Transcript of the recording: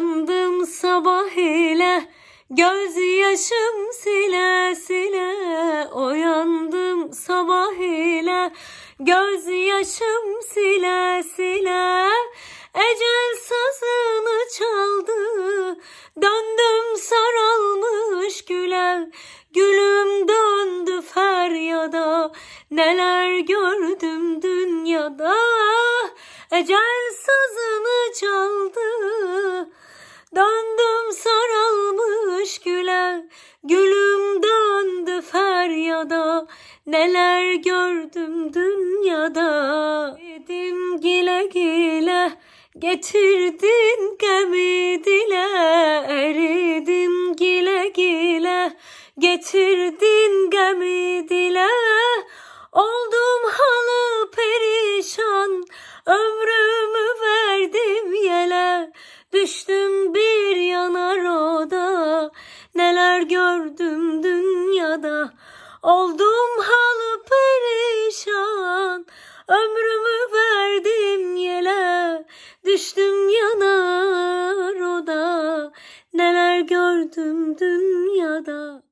Uyandım sabah ile gözyaşım sile sile. Uyandım sabah ile gözyaşım sile sile. Ecel sazını çaldı döndüm saralmış güle. Gülüm döndü feryada neler gördüm dünyada. Ecel sazını çaldı neler gördüm dünyada. Dedim gile gile, getirdin gemi dile, eridim gile gile, getirdin gemi dile. Oldum halı perişan, ömrümü verdim yele. Düştüm bir yanar oda, neler gördüm dünyada. Oldum halı perişan, ömrümü verdim yele. Düştüm yanar oda, neler gördüm dünyada.